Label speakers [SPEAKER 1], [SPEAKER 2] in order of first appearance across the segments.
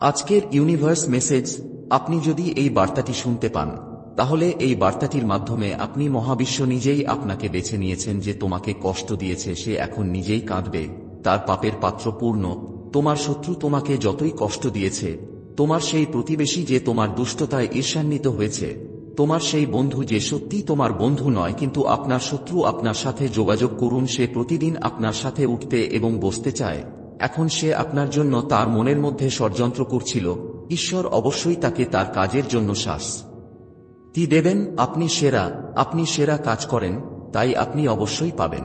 [SPEAKER 1] আজকের universe message, আপনি যদি এই বার্তাটি শুনতে পান, তাহলে এই বার্তাটির মাধ্যমে আপনি মহাবিশ্ব নিজেই আপনাকে বেছে নিয়েছেন যে তোমাকে কষ্ট দিয়েছে, সে এখন নিজেই কাঁদবে, তার পাপের পাত্র পূর্ণ, তোমার শত্রু তোমাকে যতই কষ্ট দিয়েছে, তোমার সেই প্রতিবেশী যে তোমার দুষ্টতায় ঈর্ষান্বিত হয়েছে, তোমার সেই বন্ধু যে সত্যি তোমার বন্ধু নয়, কিন্তু আপনার শত্রু আপনার সাথে যোগাযোগ করুন, সে প্রতিদিন আপনার সাথে উঠতে এবং বসতে চায়। এখন সে আপনার জন্য তার মনের মধ্যে ষড়যন্ত্র করছিল। ঈশ্বর অবশ্যই তাকে তার কাজের জন্য শ্বাস তি দেবেন, আপনি সেরা আপনি সেরা কাজ করেন, তাই আপনি অবশ্যই পাবেন।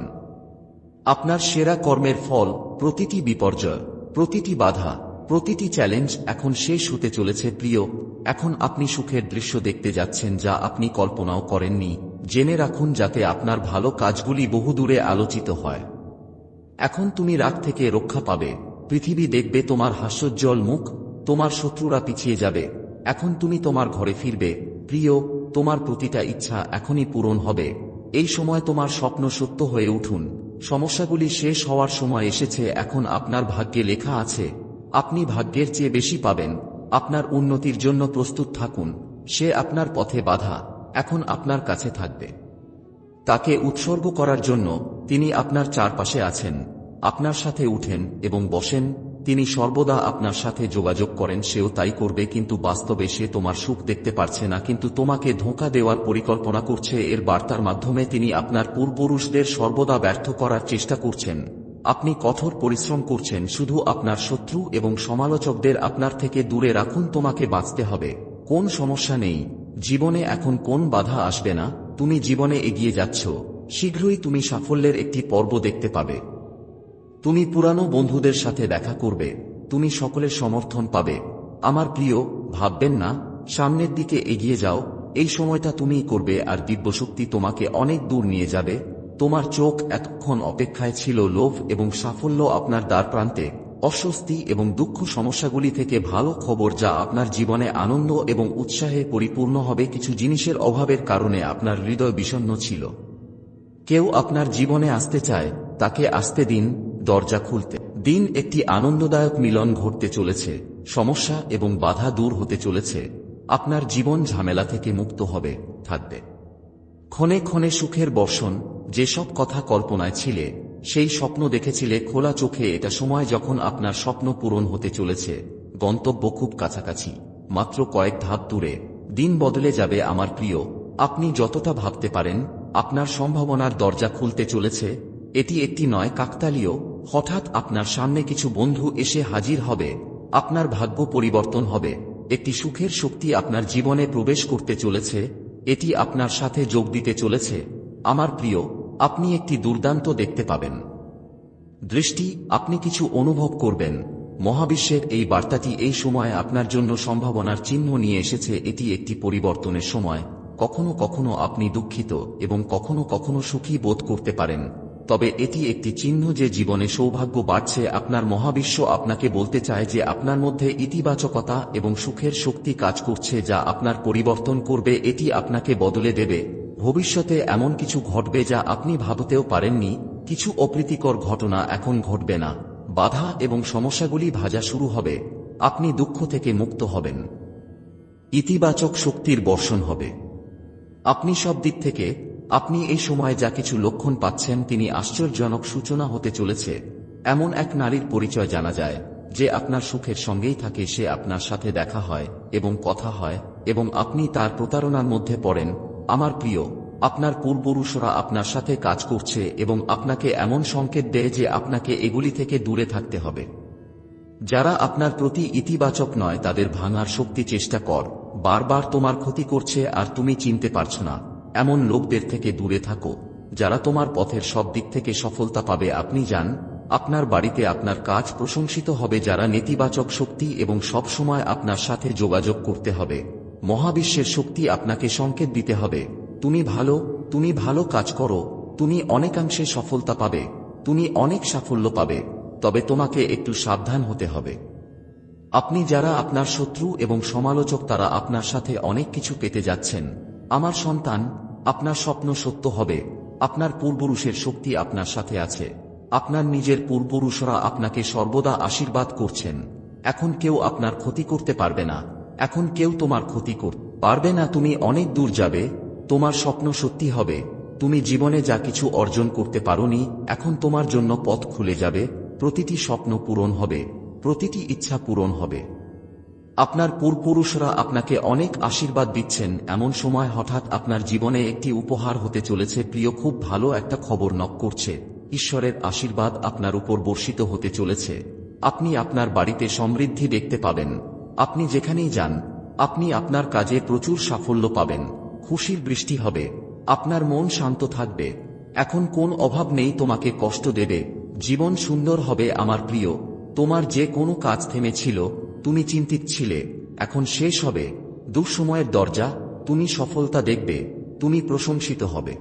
[SPEAKER 1] আপনার সেরা কর্মের ফল, প্রতিটি বিপর্যয়, প্রতিটি বাধা, প্রতিটি চ্যালেঞ্জ এখন শেষ হতে চলেছে, প্রিয়, এখন আপনি সুখের দৃশ্য দেখতে যাচ্ছেন যা আপনি কল্পনাও করেননি। জেনে রাখুন যাতে আপনার ভালো কাজগুলি বহুদূরে আলোচিত হয়। এখন তুমি রাগ থেকে রক্ষা পাবে। পৃথিবী দেখবে তোমার হাস্যোজ্জ্বল মুখ, তোমার শত্রুরা পিছিয়ে যাবে। এখন তুমি তোমার ঘরে ফিরবে। প্রিয়, তোমার প্রতিটা ইচ্ছা এখনই পূরণ হবে। এই সময় তোমার স্বপ্ন সত্য হয়ে উঠুন। সমস্যাগুলি শেষ হওয়ার সময় এসেছে, এখন আপনার ভাগ্যে লেখা আছে। আপনি ভাগ্যের চেয়ে বেশি পাবেন। আপনার উন্নতির জন্য প্রস্তুত থাকুন। সে আপনার পথে বাধা। এখন আপনার কাছে থাকবে। তাকে উৎসর্গ করার জন্য তিনি আপনার চারপাশে আছেন, আপনার সাথে উঠেন এবং বসেন, তিনি সর্বদা আপনার সাথে যোগাযোগ করেন, সেও তাই করবে, কিন্তু বাস্তবে সে তোমার সুখ দেখতে পারছে না, কিন্তু তোমাকে ধোঁকা দেওয়ার পরিকল্পনা করছে, এর বার্তার মাধ্যমে তিনি আপনার পূর্বপুরুষদের সর্বদা ব্যর্থ করার চেষ্টা করছেন। আপনি কঠোর পরিশ্রম করছেন, শুধু আপনার শত্রু এবং সমালোচকদের আপনার থেকে দূরে রাখুন, তোমাকে বাঁচতে হবে। কোন সমস্যা নেই, জীবনে এখন কোন বাধা আসবে না? তুমি জীবনে এগিয়ে যাচ্ছ, শীঘ্রই তুমি সাফল্যের একটি পর্ব দেখতে পাবে। তুমি পুরানো বন্ধুদের সাথে দেখা করবে, তুমি সকলের সমর্থন পাবে। আমার প্রিয়, ভাববেন না, সামনের দিকে এগিয়ে যাও, এই সময়টা তুমিই করবে আর দিব্যশক্তি তোমাকে অনেক দূর নিয়ে যাবে। তোমার চোখ এতক্ষণ অপেক্ষায় ছিল লোভ এবং সাফল্য আপনার দ্বার প্রান্তে অস্বস্তি এবং দুঃখ সমস্যাগুলি থেকে ভালো খবর যা আপনার জীবনে আনন্দ এবং উৎসাহে পরিপূর্ণ হবে কিছু জিনিসের অভাবের কারণে আপনার হৃদয় বিষণ্ণ ছিল। কেউ আপনার জীবনে আসতে চায়, তাকে আসতে দিন, দরজা খুলতে। দিন একটি আনন্দদায়ক মিলন ঘটতে চলেছে, সমস্যা এবং বাধা দূর হতে চলেছে। আপনার জীবন ঝামেলা থেকে মুক্ত হবে, থাকবে। ক্ষণে ক্ষণে সুখের বর্ষণ, যেসব কথা কল্পনায় ছিলে সেই স্বপ্ন দেখেছিলে খোলা চোখে এটা সময় যখন আপনার স্বপ্ন পূরণ হতে চলেছে। গন্তব্য খুব কাছাকাছি। মাত্র কয়েক ধাপ দূরে। দিন বদলে যাবে আমার প্রিয়। আপনি যতটা ভাবতে পারেন, আপনার সম্ভাবনার দরজা খুলতে চলেছে। এটি একটি নয়, কাকতালীয়। হঠাৎ আপনার সামনে কিছু বন্ধু এসে হাজির হবে। আপনার ভাগ্য পরিবর্তন হবে। একটি সুখের শক্তি আপনার জীবনে প্রবেশ করতে চলেছে। এটি আপনার সাথে যোগ দিতে চলেছে। আমার প্রিয় আপনি একটি দুর্দান্ত দেখতে পাবেন। দৃষ্টি, আপনি কিছু অনুভব করবেন। মহাবিশ্বের এই বার্তাটি এই সময় আপনার জন্য সম্ভাবনার চিহ্ন নিয়ে এসেছে। এটি একটি পরিবর্তনের সময়। কখনো কখনো আপনি দুঃখিত এবং কখনো কখনো সুখী বোধ করতে পারেন। তবে এটি একটি চিহ্ন যে জীবনে সৌভাগ্য বাড়ছে। আপনার মহাবিশ্ব আপনাকে বলতে চায় যে আপনার মধ্যে ইতিবাচকতা এবং সুখের শক্তি কাজ করছে যা আপনার পরিবর্তন করবে। এটি আপনাকে বদলে দেবে। ভবিষ্যতে এমন কিছু ঘটবে যা আপনি ভাবতেও পারেননি, কিছু অপ্রীতিকর ঘটনা এখন ঘটবে না। বাধা এবং সমস্যাগুলি ভাজা শুরু হবে, আপনি দুঃখ থেকে মুক্ত হবেন। ইতিবাচক শক্তির বর্ষণ হবে। আপনি সব দিক থেকে, আপনি এই সময় যা কিছু লক্ষণ পাচ্ছেন তিনি আশ্চর্যজনক সূচনা হতে চলেছে। এমন এক নারীর পরিচয় জানা যায়, যে আপনার সুখের সঙ্গেই থাকে, সে আপনার সাথে দেখা হয় এবং কথা হয়, এবং আপনি তার প্রতারণার মধ্যে পড়েন আমার প্রিয়, আপনার পূর্বপুরুষরা আপনার সাথে কাজ করছে এবং আপনাকে এমন সংকেত দেয় যে আপনাকে এগুলি থেকে দূরে থাকতে হবে। যারা আপনার প্রতি ইতিবাচক নয়, তাদের ভাঙার শক্তি চেষ্টা কর। বারবার তোমার ক্ষতি করছে আর তুমি চিনতে পারছ না। এমন লোকদের থেকে দূরে থাকো, যারা তোমার পথের সব দিক থেকে সফলতা পাবে। আপনি যান, আপনার বাড়িতে আপনার কাজ প্রশংসিত হবে, যারা নেতিবাচক শক্তি এবং সব সময় আপনার সাথে যোগাযোগ করতে হবে। মহাবিশ্বের শক্তি আপনাকে সংকেত দিতে হবে। তুমি ভালো তুমি ভালো কাজ করো, তুমি অনেকাংশে সফলতা পাবে, তুমি অনেক সাফল্য পাবে, তবে তোমাকে একটু সাবধান হতে হবে। আপনি যারা আপনার শত্রু এবং সমালোচক তারা আপনার সাথে অনেক কিছু পেতে যাচ্ছেন। আমার সন্তান, আপনার স্বপ্ন সত্য হবে, আপনার পূর্বপুরুষের শক্তি আপনার সাথে আছে, আপনার নিজের পূর্বপুরুষরা আপনাকে সর্বদা আশীর্বাদ করছেন। এখন কেউ আপনার ক্ষতি করতে পারবে না। এখন কেউ তোমার ক্ষতি করতে পারবে না তুমি অনেক দূর যাবে, তোমার স্বপ্ন সত্যি হবে, তুমি জীবনে যা কিছু অর্জন করতে পারোনি, এখন তোমার জন্য পথ খুলে যাবে, প্রতিটি স্বপ্ন পূরণ হবে, প্রতিটি ইচ্ছা পূরণ হবে। আপনার পূর্বপুরুষরা আপনাকে অনেক আশীর্বাদ দিচ্ছেন, এমন সময় হঠাৎ আপনার জীবনে একটি উপহার হতে চলেছে, প্রিয় খুব ভালো একটা খবর নক করছে, ঈশ্বরের আশীর্বাদ আপনার উপর বর্ষিত হতে চলেছে, আপনি আপনার বাড়িতে সমৃদ্ধি দেখতে পাবেন। আপনি যেখানেই যান, আপনি আপনার কাজে প্রচুর সাফল্য পাবেন, খুশির বৃষ্টি হবে, আপনার মন শান্ত থাকবে। এখন কোন অভাব নেই তোমাকে কষ্ট দেবে, জীবন সুন্দর হবে আমার প্রিয়, তোমার যে কোনো কাজ থেমেছিল, তুমি চিন্তিত ছিলে, এখন শেষ হবে, দুঃসময়ের দরজা, তুমি সফলতা দেখবে, তুমি প্রশংসিত হবে।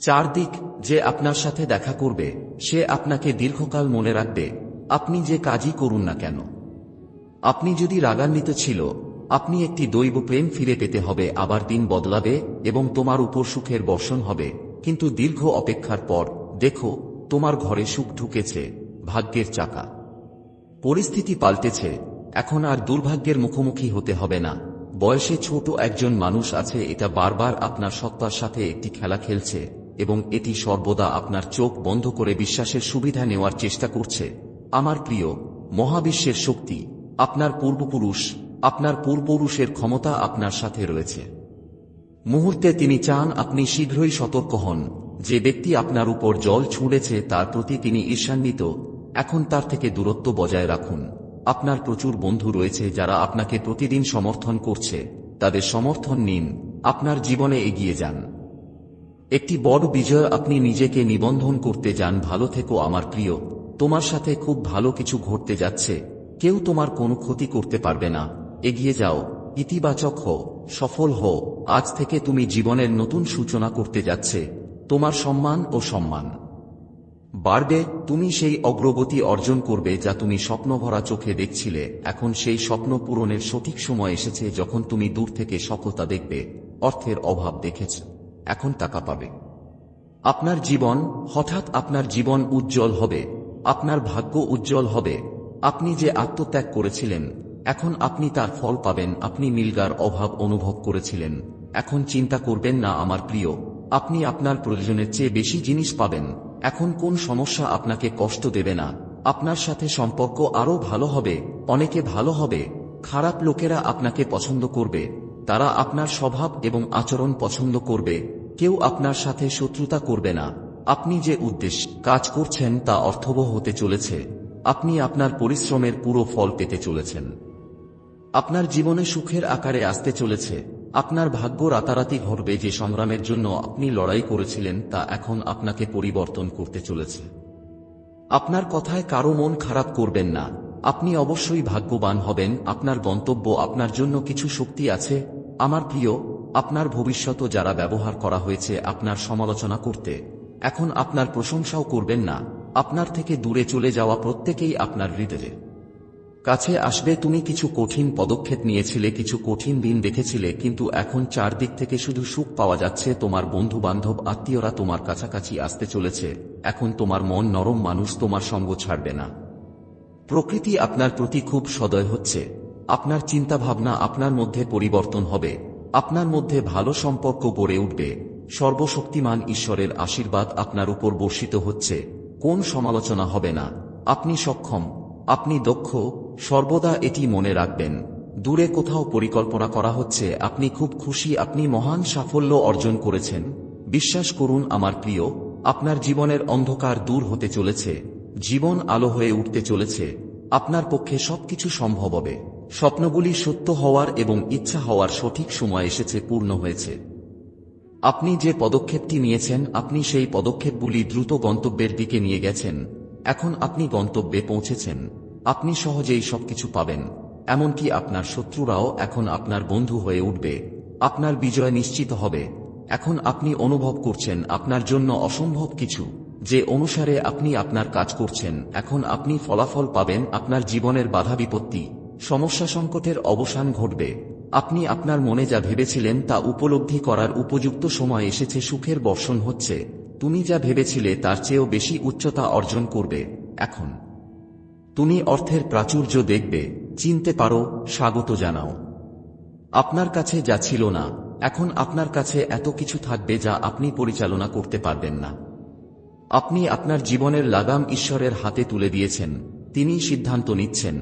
[SPEAKER 1] চারদিক যে আপনার সাথে দেখা করবে, সে আপনাকে দীর্ঘকাল মনে রাখবে, আপনি যে কাজই করুন না কেন। আপনি যদি রাগান্বিত ছিল, আপনি একটি দৈব প্রেম ফিরে পেতে হবে, আবার দিন বদলাবে এবং তোমার উপর সুখের বর্ষণ হবে। কিন্তু দীর্ঘ অপেক্ষার পর, দেখো, তোমার ঘরে সুখ ঢুকেছে, ভাগ্যের চাকা। পরিস্থিতি পাল্টেছে, এখন আর দুর্ভাগ্যের মুখোমুখি হতে হবে না। বয়সে ছোট একজন মানুষ আছে, এটা বারবার আপনার সত্তার সাথে একটি খেলা খেলছে, এবং এটি সর্বদা আপনার চোখ বন্ধ করে বিশ্বাসের সুবিধা নেওয়ার চেষ্টা করছে। আমার প্রিয়, মহাবিশ্বের শক্তি আপনার পূর্বপুরুষ, আপনার পূর্বপুরুষের ক্ষমতা আপনার সাথে রয়েছে। মুহূর্তে তিনি চান আপনি শীঘ্রই সতর্ক হন। যে ব্যক্তি আপনার উপর জল ছুঁড়েছে, তার প্রতি তিনি ঈর্ষান্বিত। এখন তার থেকে দূরত্ব বজায় রাখুন। আপনার প্রচুর বন্ধু রয়েছে যারা আপনাকে প্রতিদিন সমর্থন করছে। তাদের সমর্থন নিন। আপনার জীবনে এগিয়ে যান। একটি বড় বিজয় আপনি নিজেকে নিবন্ধন করতে যান, ভালো থেকো আমার প্রিয়। তোমার সাথে খুব ভালো কিছু ঘটতে যাচ্ছে। কেউ তোমার কোনো ক্ষতি করতে পারবে না। এগিয়ে যাও, ইতিবাচক হো সফল হো আজ থেকে তুমি জীবনের নতুন সূচনা করতে যাচ্ছে। তোমার সম্মান ও সম্মান। বাড়বে, তুমি সেই অগ্রগতি অর্জন করবে যা তুমি স্বপ্নভরা চোখে দেখছিলে। এখন সেই স্বপ্ন পূরণের সঠিক সময় এসেছে যখন তুমি দূর থেকে সফলতা দেখবে, অর্থের অভাব দেখেছ। এখন টাকা পাবে। আপনার জীবন, হঠাৎ আপনার জীবন উজ্জ্বল হবে। আপনার ভাগ্য উজ্জ্বল হবে। আপনি যে আত্মত্যাগ করেছিলেন, এখন আপনি তার ফল পাবেন, আপনি মিলগার অভাব অনুভব করেছিলেন। এখন চিন্তা করবেন না, আমার প্রিয়, আপনি আপনার প্রয়োজনের চেয়ে বেশি জিনিস পাবেন। এখন কোন সমস্যা আপনাকে কষ্ট দেবে না। আপনার সাথে সম্পর্ক আরও ভালো হবে, অনেকে ভালো হবে। খারাপ লোকেরা আপনাকে পছন্দ করবে। তারা আপনার স্বভাব এবং আচরণ পছন্দ করবে। কেউ আপনার সাথে শত্রুতা করবে না। আপনি যে উদ্দেশ্য কাজ করছেন তা অর্থবহ হতে চলেছে। আপনি আপনার পরিশ্রমের পুরো ফল পেতে চলেছেন। আপনার জীবনে সুখের আকারে আসতে চলেছে। আপনার ভাগ্য রাতারাতি ঘটবে যে সংগ্রামের জন্য আপনি লড়াই করেছিলেন তা এখন আপনাকে পরিবর্তন করতে চলেছে। আপনার কথায় কারও মন খারাপ করবেন না। আপনি অবশ্যই ভাগ্যবান হবেন। আপনার গন্তব্য আপনার জন্য কিছু শক্তি আছে। আমার প্রিয়, আপনার ভবিষ্যৎ যারা ব্যবহার করা হয়েছে আপনার সমালোচনা করতে, এখন আপনার প্রশংসাও করবেন না। আপনার থেকে দূরে চলে যাওয়া প্রত্যেকেই আপনার হৃদয়ে। কাছে আসবে, তুমি কিছু কঠিন পদক্ষেপ নিয়েছিলে, কিছু কঠিন দিন দেখেছিলে, কিন্তু এখন চারদিক থেকে শুধু সুখ পাওয়া যাচ্ছে, তোমার বন্ধু বান্ধব আত্মীয়রা তোমার কাছাকাছি আসতে চলেছে, এখন তোমার মন নরম মানুষ, তোমার সঙ্গ ছাড়বে না। প্রকৃতি আপনার প্রতি খুব সদয় হচ্ছে, আপনার চিন্তাভাবনা আপনার মধ্যে পরিবর্তন হবে, আপনার মধ্যে ভালো সম্পর্ক গড়ে উঠবে, সর্বশক্তিমান ঈশ্বরের আশীর্বাদ আপনার উপর বর্ষিত হচ্ছে। কোন সমালোচনা হবে না। আপনি সক্ষম, আপনি দক্ষ, সর্বদা এটি মনে রাখবেন। দূরে কোথাও পরিকল্পনা করা হচ্ছে, আপনি খুব খুশি, আপনি মহান সাফল্য অর্জন করেছেন। বিশ্বাস করুন আমার প্রিয়, আপনার জীবনের অন্ধকার দূর হতে চলেছে, জীবন আলো হয়ে উঠতে চলেছে, আপনার পক্ষে সবকিছু সম্ভব হবে। স্বপ্নগুলি সত্য হওয়ার এবং ইচ্ছা হওয়ার সঠিক সময় এসেছে, পূর্ণ হয়েছে। আপনি যে পদক্ষেপটি নিয়েছেন, আপনি সেই পদক্ষেপগুলি দ্রুত গন্তব্যের দিকে নিয়ে গেছেন। এখন আপনি গন্তব্যে পৌঁছেছেন। আপনি সহজেই সবকিছু পাবেন। এমনকি আপনার শত্রুরাও এখন আপনার বন্ধু হয়ে উঠবে। আপনার বিজয় নিশ্চিত হবে। এখন আপনি অনুভব করছেন আপনার জন্য অসম্ভব কিছু। যে অনুসারে আপনি আপনার কাজ করছেন, এখন আপনি ফলাফল পাবেন আপনার জীবনের বাধা বিপত্তি। সমস্যা সংকটের অবসান ঘটবে। আপনি আপনার মনে যা ভেবেছিলেন তা উপলব্ধি করার উপযুক্ত সময় এসেছে, সুখের বর্ষণ হচ্ছে। তুমি যা ভেবেছিলে তার চেয়েও বেশি উচ্চতা অর্জন করবে। এখন তুমি অর্থের প্রাচুর্য দেখবে। চিনতে পারো, স্বাগত জানাও। আপনার কাছে যা ছিল না, এখন আপনার কাছে এত কিছু থাকবে যা আপনি পরিচালনা করতে পারবেন না। আপনি আপনার জীবনের লাগাম ঈশ্বরের হাতে তুলে দিয়েছেন। তিনি সিদ্ধান্ত নিচ্ছেন।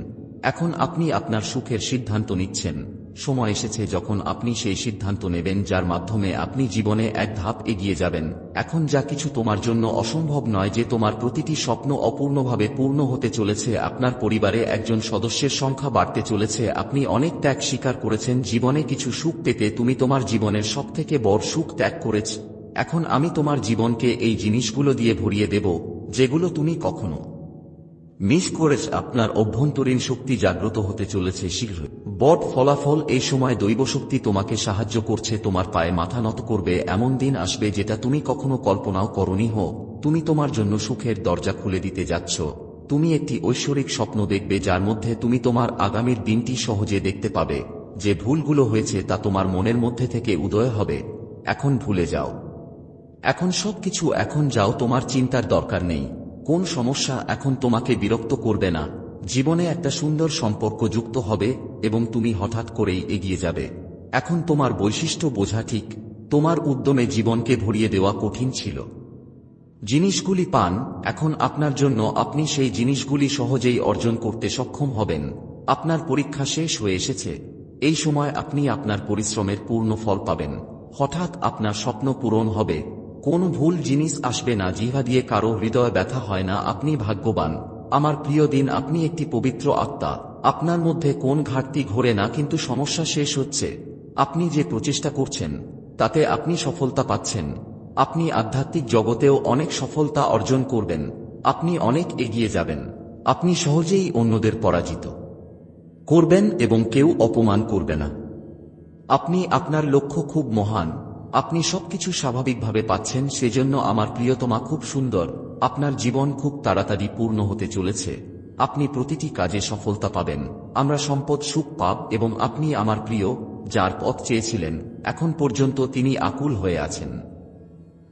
[SPEAKER 1] এখন আপনি আপনার সুখের সিদ্ধান্ত নিচ্ছেন। সময় এসেছে যখন আপনি সেই সিদ্ধান্ত নেবেন যার মাধ্যমে আপনি জীবনে এক ধাপ এগিয়ে যাবেন। এখন যা কিছু তোমার জন্য অসম্ভব নয় যে তোমার প্রতিটি স্বপ্ন অপূর্ণভাবে পূর্ণ হতে চলেছে, আপনার পরিবারে একজন সদস্যের সংখ্যা বাড়তে চলেছে, আপনি অনেক ত্যাগ স্বীকার করেছেন, জীবনে কিছু সুখ পেতে তুমি তোমার জীবনের সবথেকে বড় সুখ ত্যাগ করেছ। এখন আমি তোমার জীবনকে এই জিনিসগুলো দিয়ে ভরিয়ে দেব, যেগুলো তুমি কখনো মিস করেছ আপনার অভ্যন্তরীণ শক্তি জাগ্রত হতে চলেছে শীঘ্রই। বট ফলাফল এই সময় দৈব শক্তি তোমাকে সাহায্য করছে, তোমার পায়ে মাথা নত করবে, এমন দিন আসবে যেটা তুমি কখনো কল্পনাও করনি হো। তুমি তোমার জন্য সুখের দরজা খুলে দিতে যাচ্ছ। তুমি একটি ঐশ্বরিক স্বপ্ন দেখবে যার মধ্যে তুমি তোমার আগামীর দিনটি সহজে দেখতে পাবে। যে ভুলগুলো হয়েছে তা তোমার মনের মধ্যে থেকে উদয় হবে। এখন ভুলে যাও। এখন সবকিছু এখন যাও, তোমার চিন্তার দরকার নেই। কোন সমস্যা এখন তোমাকে বিরক্ত করবে না। জীবনে একটা সুন্দর সম্পর্ক যুক্ত হবে এবং তুমি হঠাৎ করেই এগিয়ে যাবে। এখন তোমার বৈশিষ্ট্য বোঝা ঠিক। তোমার উদ্যমে জীবনকে ভরিয়ে দেওয়া কঠিন ছিল। জিনিসগুলি পান, এখন আপনার জন্য আপনি সেই জিনিসগুলি সহজেই অর্জন করতে সক্ষম হবেন। আপনার পরীক্ষা শেষ হয়ে এসেছে। এই সময় আপনি আপনার পরিশ্রমের পূর্ণ ফল পাবেন। হঠাৎ আপনার স্বপ্ন পূরণ হবে। কোন ভুল জিনিস আসবে না জিহা দিয়ে কারও হৃদয় ব্যথা হয় না, আপনি ভাগ্যবান। আমার প্রিয় দিন, আপনি একটি পবিত্র আত্মা। আপনার মধ্যে কোন ঘাটতি ঘোরে না, কিন্তু সমস্যা শেষ হচ্ছে। আপনি যে প্রচেষ্টা করছেন, তাতে আপনি সফলতা পাচ্ছেন। আপনি আধ্যাত্মিক জগতেও অনেক সফলতা অর্জন করবেন। আপনি অনেক এগিয়ে যাবেন। আপনি সহজেই অন্যদের পরাজিত করবেন এবং কেউ অপমান করবে না। আপনি আপনার লক্ষ্য খুব মহান। আপনি সবকিছু স্বাভাবিকভাবে পাচ্ছেন, সেজন্য আমার প্রিয়তমা খুব সুন্দর। আপনার জীবন খুব তাড়াতাড়ি পূর্ণ হতে চলেছে। আপনি প্রতিটি কাজে সফলতা পাবেন। আমরা সম্পদ সুখ পাব এবং আপনি আমার প্রিয়, যার পথ চেয়েছিলেন, এখন পর্যন্ত তিনি আকুল হয়ে আছেন।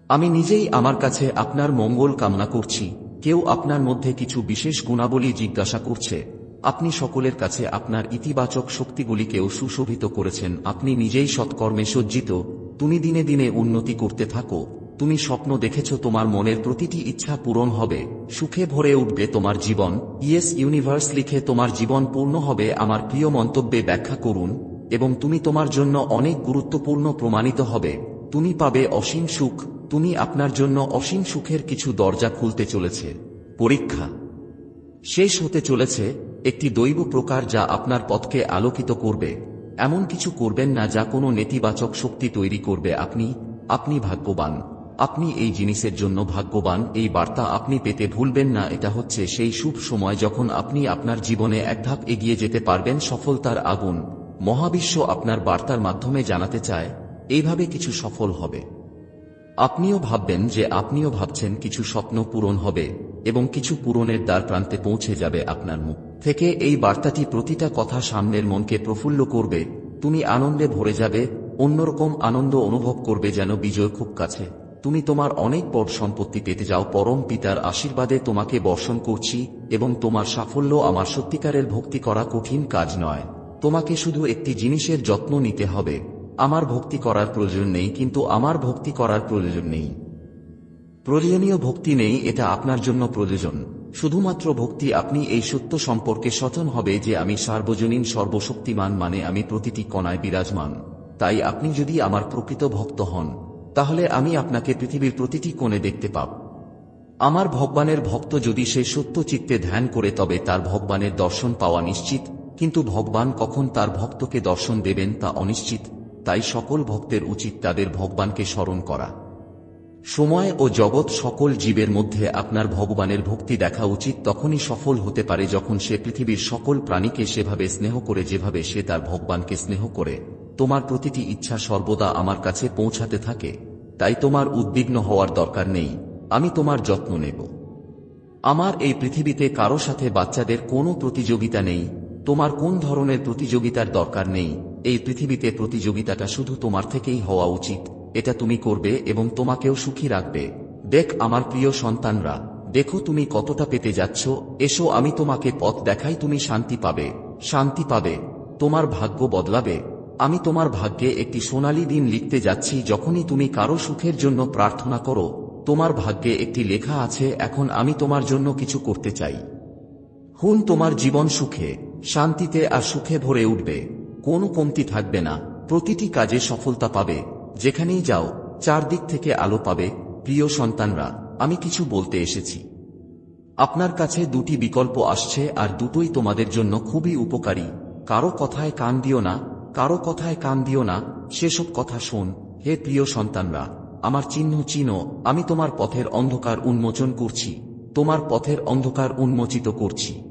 [SPEAKER 1] আমি নিজেই আমার কাছে আপনার মঙ্গল কামনা করছি। কেউ আপনার মধ্যে কিছু বিশেষ গুণাবলী জিজ্ঞাসা করছে। আপনি সকলের কাছে আপনার ইতিবাচক শক্তিগুলিকেও সুশোভিত করেছেন। আপনি নিজেই সৎকর্মে সজ্জিত। তুমি দিনে দিনে উন্নতি করতে থাকো, তুমি স্বপ্ন দেখেছ তোমার মনের প্রতিটি ইচ্ছা পূরণ হবে, সুখে ভরে উঠবে তোমার জীবন, ইয়েস ইউনিভার্স লিখে তোমার জীবন পূর্ণ হবে আমার প্রিয় মন্তব্যে ব্যাখ্যা করুন, এবং তুমি তোমার জন্য অনেক গুরুত্বপূর্ণ প্রমাণিত হবে, তুমি পাবে অসীম সুখ, তুমি আপনার জন্য অসীম সুখের কিছু দরজা খুলতে চলেছে। পরীক্ষা। শেষ হতে চলেছে একটি দৈব প্রকার যা আপনার পথকে আলোকিত করবে। এমন কিছু করবেন না যা কোনো নেতিবাচক শক্তি তৈরি করবে। আপনি আপনি ভাগ্যবান। আপনি এই জিনিসের জন্য ভাগ্যবান। এই বার্তা আপনি পেতে ভুলবেন না। এটা হচ্ছে সেই শুভ সময় যখন আপনি আপনার জীবনে এক ধাপ এগিয়ে যেতে পারবেন সফলতার আগুন। মহাবিশ্ব আপনার বার্তার মাধ্যমে জানাতে চায়, এইভাবে কিছু সফল হবে। আপনিও ভাববেন যে আপনিও ভাবছেন কিছু স্বপ্ন পূরণ হবে এবং কিছু পূরণের দ্বার প্রান্তে পৌঁছে যাবে আপনার মুখ। থেকে এই বার্তাটি প্রতিটা কথা সামনের মনকে প্রফুল্ল করবে, তুমি আনন্দে ভরে যাবে, অন্যরকম আনন্দ অনুভব করবে যেন বিজয় খুব কাছে। তুমি তোমার অনেক বড় সম্পত্তি পেতে যাও, পরম পিতার আশীর্বাদে তোমাকে বর্ষণ করছি এবং তোমার সাফল্য আমার সত্যিকারের ভক্তি করা কঠিন কাজ নয়। তোমাকে শুধু একটি জিনিসের যত্ন নিতে হবে। আমার ভক্তি করার প্রয়োজন নেই, কিন্তু আমার ভক্তি করার প্রয়োজন নেই। প্রয়োজনীয় ভক্তি নেই, এটা আপনার জন্য প্রয়োজন। শুধুমাত্র ভক্তি, আপনি এই সত্য সম্পর্কে সচেতন হবে যে আমি সার্বজনীন সর্বশক্তিমান মানে আমি প্রতিটি কণায় বিরাজমান। তাই আপনি যদি আমার প্রকৃত ভক্ত হন, তাহলে আমি আপনাকে পৃথিবীর প্রতিটি কোণে দেখতে পাব। আমার ভগবানের ভক্ত যদি সে সত্য চিত্তে ধ্যান করে, তবে তার ভগবানের দর্শন পাওয়া নিশ্চিত। কিন্তু ভগবান কখন তার ভক্তকে দর্শন দেবেন তা অনিশ্চিত। তাই সকল ভক্তের উচিত তাদের ভগবানকে স্মরণ করা। সময় ও জগৎ সকল জীবের মধ্যে আপনার ভগবানের ভক্তি দেখা উচিত, তখনই সফল হতে পারে যখন সে পৃথিবীর সকল প্রাণীকে সেভাবে স্নেহ করে, যেভাবে সে তার ভগবানকে স্নেহ করে। তোমার প্রতিটি ইচ্ছা সর্বদা আমার কাছে পৌঁছাতে থাকে, তাই তোমার উদ্বিগ্ন হওয়ার দরকার নেই, আমি তোমার যত্ন নেব। আমার এই পৃথিবীতে কারও সাথে বাচ্চাদের কোনো প্রতিযোগিতা নেই, তোমার কোন ধরনের প্রতিযোগিতার দরকার নেই, এই পৃথিবীতে প্রতিযোগিতাটা শুধু তোমার থেকেই হওয়া উচিত। এটা তুমি করবে এবং তোমাকেও সুখী রাখবে। দেখ আমার প্রিয় সন্তানরা, দেখো তুমি কতটা পেতে যাচ্ছ, এসো আমি তোমাকে পথ দেখাই তুমি শান্তি পাবে শান্তি পাবে, তোমার ভাগ্য বদলাবে। আমি তোমার ভাগ্যে একটি সোনালি দিন লিখতে যাচ্ছি যখনই তুমি কারও সুখের জন্য প্রার্থনা করো। তোমার ভাগ্যে একটি লেখা আছে, এখন আমি তোমার জন্য কিছু করতে চাই। হুন তোমার জীবন সুখে, শান্তিতে আর সুখে ভরে উঠবে। কোনো কমতি থাকবে না, প্রতিটি কাজে সফলতা পাবে। যেখানেই যাও, চারদিক থেকে আলো পাবে, প্রিয় সন্তানরা, আমি কিছু বলতে এসেছি। আপনার কাছে দুটি বিকল্প আসছে আর দুটোই তোমাদের জন্য খুবই উপকারী। কারও কথায় কান দিও না, কারও কথায় কান দিও না, সেসব কথা শোন, হে প্রিয় সন্তানরা, আমার চিহ্ন চিহ্ন আমি তোমার পথের অন্ধকার উন্মোচন করছি, তোমার পথের অন্ধকার উন্মোচিত করছি।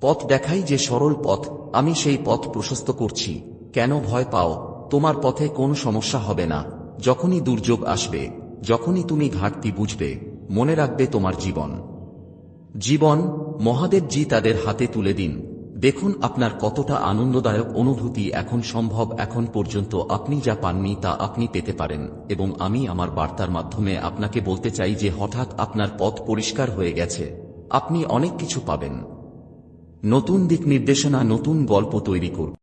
[SPEAKER 1] পথ দেখাই যে সরল পথ, আমি সেই পথ প্রশস্ত করছি, কেন ভয় পাও? তোমার পথে কোনো সমস্যা হবে না, যখনই দুর্যোগ আসবে, যখনই তুমি ঘাটতি বুঝবে, মনে রাখবে তোমার জীবন। জীবন মহাদেবজি তাদের হাতে তুলে দিন। দেখুন আপনার কতটা আনন্দদায়ক অনুভূতি এখন সম্ভব, এখন পর্যন্ত আপনি যা পাননি তা আপনি পেতে পারেন, এবং আমি আমার বার্তার মাধ্যমে আপনাকে বলতে চাই যে হঠাৎ আপনার পথ পরিষ্কার হয়ে গেছে। আপনি অনেক কিছু পাবেন। নতুন দিক নির্দেশনা, নতুন গল্প তৈরি করুন।